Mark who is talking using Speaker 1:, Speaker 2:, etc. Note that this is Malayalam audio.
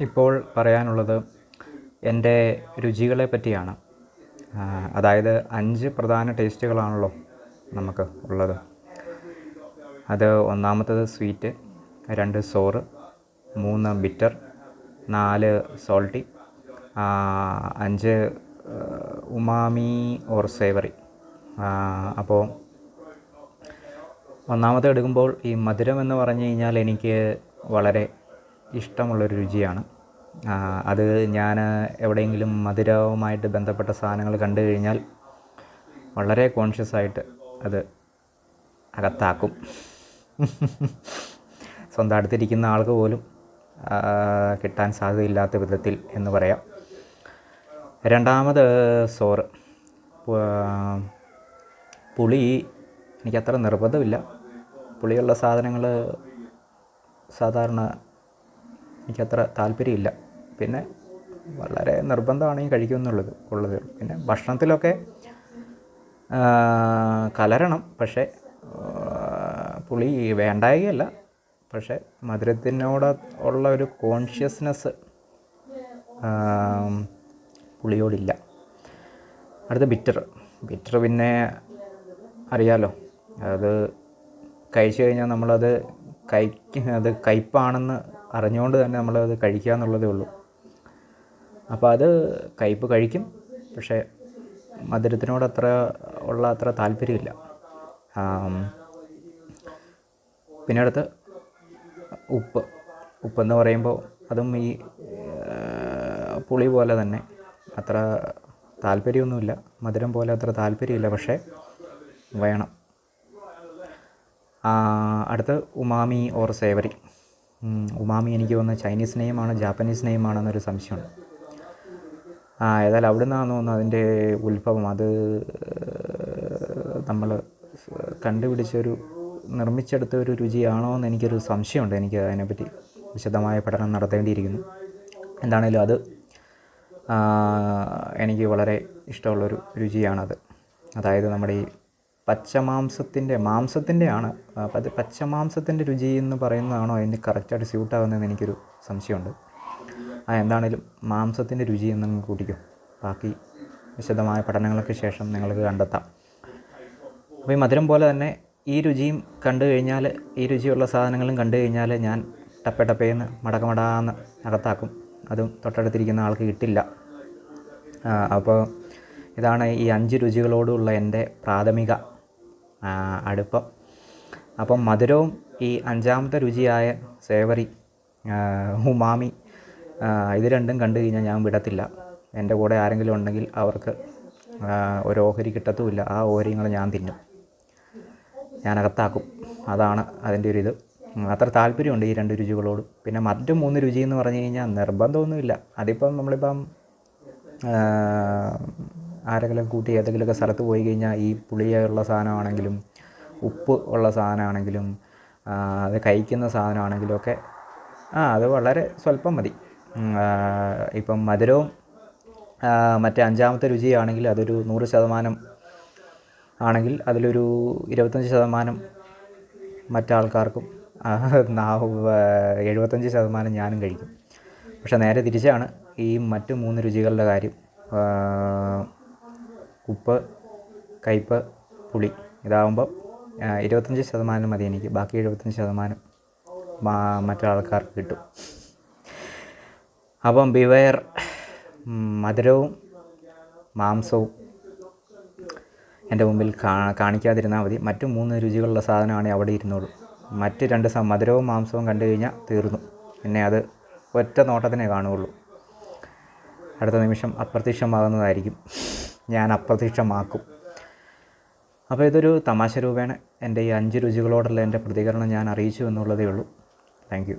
Speaker 1: ഇപ്പോൾ പറയാനുള്ളത് എന്റെ രുചികളെ പറ്റിയാണ്. അതായത് അഞ്ച് പ്രധാന ടേസ്റ്റുകളാണല്ലോ നമുക്ക് ഉള്ളത്. അത് ഒന്നാമത്തത് സ്വീറ്റ് രണ്ട് സോറ് മൂന്ന് ബിറ്റർ നാല് സോൾട്ടി അഞ്ച് ഉമാമി ഓർ സേവറി. അപ്പോൾ ഒന്നാമത്തെ എടുക്കുമ്പോൾ ഈ മധുരം എന്ന് പറഞ്ഞു കഴിഞ്ഞാൽ എനിക്ക് വളരെ ഇഷ്ടമുള്ളൊരു രുചിയാണ്. അത് ഞാൻ എവിടെയെങ്കിലും മധുരവുമായിട്ട് ബന്ധപ്പെട്ട സാധനങ്ങൾ കണ്ടു കഴിഞ്ഞാൽ വളരെ കോൺഷ്യസ് ആയിട്ട് അത് അകത്താക്കും. സ്വന്തം അടുത്തിരിക്കുന്ന ആൾക്ക് പോലും കിട്ടാൻ സാധ്യതയില്ലാത്ത വിധത്തിൽ എന്ന് പറയാം. രണ്ടാമത് സോറ്. പുളി എനിക്കത്ര നിർബന്ധമില്ല. പുളിയുള്ള സാധനങ്ങൾ സാധാരണ എനിക്കത്ര താല്പര്യമില്ല. പിന്നെ വളരെ നിർബന്ധമാണെങ്കിൽ കഴിക്കുമെന്നുള്ളത് ഉള്ളത്. പിന്നെ ഭക്ഷണത്തിലൊക്കെ കലരണം. പക്ഷേ പുളി വേണ്ടായകയല്ല. പക്ഷേ മധുരത്തിനോട് ഉള്ള ഒരു കോൺഷ്യസ്നെസ് പുളിയോടില്ല. അടുത്ത ബിറ്റർ ബിറ്റർ പിന്നെ അറിയാലോ അത് കഴിച്ചു കഴിഞ്ഞാൽ നമ്മളത് കൈ അത് കയ്പ്പാണെന്ന് അറിഞ്ഞുകൊണ്ട് തന്നെ നമ്മളത് കഴിക്കുക എന്നുള്ളതേ ഉള്ളൂ. അപ്പോൾ അത് കയ്പ്പ് കഴിക്കും. പക്ഷേ മധുരത്തിനോട് അത്ര ഉള്ള അത്ര താല്പര്യമില്ല. പിന്നെ അടുത്ത് ഉപ്പ്. ഉപ്പെന്ന് പറയുമ്പോൾ അതും ഈ പുളി പോലെ തന്നെ അത്ര താല്പര്യമൊന്നുമില്ല. മധുരം പോലെ അത്ര താല്പര്യമില്ല. പക്ഷേ വേണം. അടുത്ത് ഉമാമി ഓർ സേവറി ഉമാമി എനിക്ക് വന്ന ചൈനീസ് നെയിമാണ് ജാപ്പനീസ് നെയിമാണെന്നൊരു സംശയമുണ്ട്. ആ ഏതായാലും അവിടെ നിന്നാണ് തോന്നുന്നു അതിന്റെ ഉത്ഭവം. അത് നമ്മൾ കണ്ടുപിടിച്ചൊരു നിർമ്മിച്ചെടുത്ത ഒരു രുചിയാണോ എന്ന് എനിക്കൊരു സംശയമുണ്ട്. എനിക്ക് അതിനെപ്പറ്റി വിശദമായ പഠനം നടത്തേണ്ടിയിരിക്കുന്നു. എന്താണേലും അത് എനിക്ക് വളരെ ഇഷ്ടമുള്ളൊരു രുചിയാണത്. അതായത് നമ്മുടെ ഈ പച്ചമാംസത്തിന്റെ മാംസത്തിന്റെ ആണ് അത് പച്ചമാംസത്തിന്റെ രുചി എന്ന് പറയുന്നതാണോ അതിന് കറക്റ്റായിട്ട് സ്യൂട്ടാകുന്നതെന്ന് എനിക്കൊരു സംശയമുണ്ട്. ആ എന്താണേലും മാംസത്തിന്റെ രുചി എന്നങ്ങ് കൂട്ടിക്കും. ബാക്കി വിശദമായ പഠനങ്ങൾക്ക് ശേഷം നിങ്ങൾക്ക് കണ്ടെത്താം. അപ്പോൾ ഈ മധുരം പോലെ തന്നെ ഈ രുചിയും കണ്ടു കഴിഞ്ഞാൽ ഈ രുചിയുള്ള സാധനങ്ങളും കണ്ടു കഴിഞ്ഞാൽ ഞാൻ ടപ്പ ടപ്പേന്ന് മടക്കമടാന്ന് അകത്താക്കും. അതും തൊട്ടടുത്തിരിക്കുന്ന ആൾക്ക് കിട്ടില്ല. അപ്പോൾ ഇതാണ് ഈ അഞ്ച് രുചികളോടുള്ള എന്റെ പ്രാഥമിക അടുപ്പം. അപ്പം മധുരവും ഈ അഞ്ചാമത്തെ രുചിയായ സേവറി ഉമാമി ഇത് രണ്ടും കണ്ടു കഴിഞ്ഞാൽ ഞാൻ വിടത്തില്ല. എന്റെ കൂടെ ആരെങ്കിലും ഉണ്ടെങ്കിൽ അവർക്ക് ഒരു ഓഹരി കിട്ടത്തുമില്ല. ആ ഓഹരിങ്ങൾ ഞാൻ തിന്നും. ഞാൻ അകത്താക്കും. അതാണ് അതിന്റെ ഒരു ഇത്. അത്ര താല്പര്യമുണ്ട് ഈ രണ്ട് രുചികളോട്. പിന്നെ മറ്റു മൂന്ന് രുചി എന്ന് പറഞ്ഞു കഴിഞ്ഞാൽ നിർബന്ധമൊന്നുമില്ല. അതിപ്പം നമ്മളിപ്പം ആരെങ്കിലും കൂട്ടി ഏതെങ്കിലുമൊക്കെ സ്ഥലത്ത് പോയി കഴിഞ്ഞാൽ ഈ പുളിയുള്ള സാധനമാണെങ്കിലും ഉപ്പ് ഉള്ള സാധനമാണെങ്കിലും അത് കഴിക്കുന്ന സാധനമാണെങ്കിലും ഒക്കെ ആ അത് വളരെ സ്വല്പം മതി. ഇപ്പം മധുരവും മറ്റേ അഞ്ചാമത്തെ രുചിയാണെങ്കിൽ അതൊരു നൂറ് ശതമാനം ആണെങ്കിൽ അതിലൊരു ഇരുപത്തഞ്ച് ശതമാനം മറ്റാൾക്കാർക്കും എഴുപത്തഞ്ച് ശതമാനം ഞാനും കഴിക്കും. പക്ഷേ നേരെ തിരിച്ചാണ് ഈ മറ്റ് മൂന്ന് രുചികളുടെ കാര്യം. ഉപ്പ് കയ്പ്പ് പുളി. ഇതാകുമ്പോൾ ഇരുപത്തഞ്ച് ശതമാനം മതി എനിക്ക്. ബാക്കി എഴുപത്തഞ്ച് ശതമാനം മറ്റൊരാൾക്കാർക്ക് കിട്ടും. അപ്പം ബിവയർ മധുരവും മാംസവും എന്റെ മുമ്പിൽ കാണിക്കാതിരുന്നാൽ മതി. മറ്റു മൂന്ന് രുചികളുള്ള സാധനമാണെങ്കിൽ അവിടെ ഇരുന്നോളൂ മറ്റ് രണ്ട് മധുരവും മാംസവും കണ്ടു കഴിഞ്ഞാൽ തീർന്നു. പിന്നെ അത് ഒറ്റ നോട്ടത്തിനെ കാണുകയുള്ളൂ. അടുത്ത നിമിഷം അപ്രത്യക്ഷമാകുന്നതായിരിക്കും. ഞാൻ അപ്രത്യക്ഷമാക്കും. അപ്പോൾ ഇതൊരു തമാശ രൂപേണ. എന്റെ ഈ അഞ്ച് രുചികളോടുള്ള എന്റെ പ്രതികരണം ഞാൻ അറിയിച്ചു എന്നുള്ളതേ ഉള്ളൂ. താങ്ക്